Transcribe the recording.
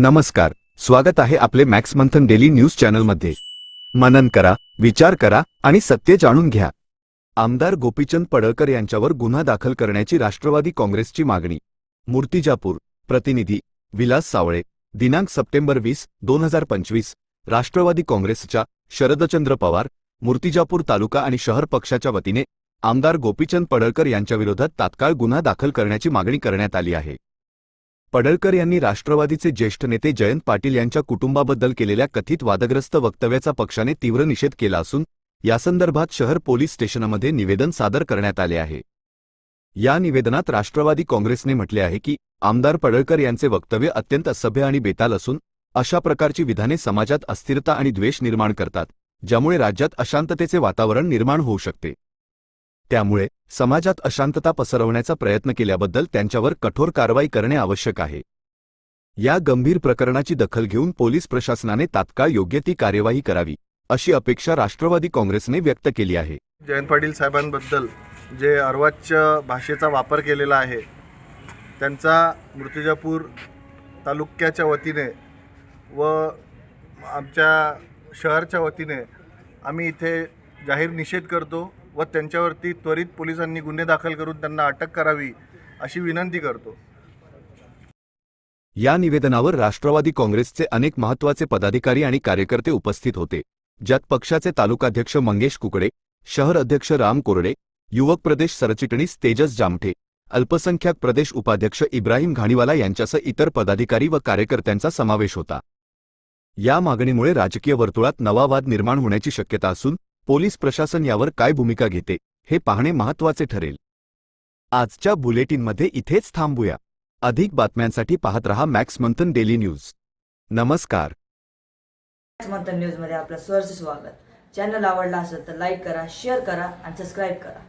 नमस्कार स्वागत आहे आपले मॅक्स मंथन डेली न्यूज चॅनलमध्ये. मनन करा विचार करा आणि सत्य जाणून घ्या. आमदार गोपीचंद पडळकर यांच्यावर गुन्हा दाखल करण्याची राष्ट्रवादी काँग्रेसची मागणी. मूर्तिजापूर प्रतिनिधी विलास सावळे दिनांक सप्टेंबर वीस दोन हजार पंचवीस राष्ट्रवादी काँग्रेसच्या शरदचंद्र पवार मूर्तिजापूर तालुका आणि शहर पक्षाच्या वतीने आमदार गोपीचंद पडळकर यांच्याविरोधात तात्काळ गुन्हा दाखल करण्याची मागणी करण्यात आली आहे. पडळकर यांनी राष्ट्रवादीचे ज्येष्ठ नेते जयंत पाटील यांच्या कुटुंबाबद्दल केलेल्या कथित वादग्रस्त वक्तव्याचा पक्षाने तीव्र निषेध केला असून यासंदर्भात शहर पोलीस स्टेशनमध्ये निवेदन सादर करण्यात आले आहे. या निवेदनात राष्ट्रवादी काँग्रेसने म्हटले आहे की आमदार पडळकर यांचे वक्तव्य अत्यंत असभ्य आणि बेताल असून अशा प्रकारची विधाने समाजात अस्थिरता आणि द्वेष निर्माण करतात ज्यामुळे राज्यात अशांततेचे वातावरण निर्माण होऊ शकते. त्यामुळे समाजात अशांतता पसरवण्याचा प्रयत्न केल्याबद्दल त्यांच्यावर कठोर कारवाई करणे आवश्यक आहे. या गंभीर प्रकरणाची दखल घेऊन पोलीस प्रशासनाने तात्काळ योग्य ती कार्यवाही करावी अशी अपेक्षा राष्ट्रवादी काँग्रेसने व्यक्त केली आहे. जयंत पाटील साहेबांबद्दल जे अर्वाच्य भाषेचा वापर केलेला आहे त्यांचा मृत्युजापूर तालुक्याच्या वतीने व आमच्या शहरच्या वतीने आम्ही इथे जाहीर निषेध करतो. व त्यांच्यावरती त्वरित पोलिसांनी गुन्हे दाखल करून त्यांना अटक करावी अशी विनंती करतो. या निवेदनावर राष्ट्रवादी काँग्रेसचे अनेक महत्त्वाचे पदाधिकारी आणि कार्यकर्ते उपस्थित होते ज्यात पक्षाचे तालुकाध्यक्ष मंगेश कुकडे शहर अध्यक्ष राम कोरडे युवक प्रदेश सरचिटणीस तेजस जामठे अल्पसंख्याक प्रदेश उपाध्यक्ष इब्राहिम घाणीवाला यांच्यासह इतर पदाधिकारी व कार्यकर्त्यांचा समावेश होता. या मागणीमुळे राजकीय वर्तुळात नवा वाद निर्माण होण्याची शक्यता असून पोलीस प्रशासन यावर काय भूमिका घेते हे पाहणे महत्त्वाचे ठरेल. आजच्या बुलेटिनमध्ये इथेच थांबूया. अधिक बातम्यांसाठी पाहत रहा मॅक्स मंथन डेली न्यूज. नमस्कार. मॅक्स मंथन न्यूजमध्ये आपलं स्वागत. चॅनल आवडला असेल तर लाईक करा शेअर करा आणि सबस्क्राईब करा.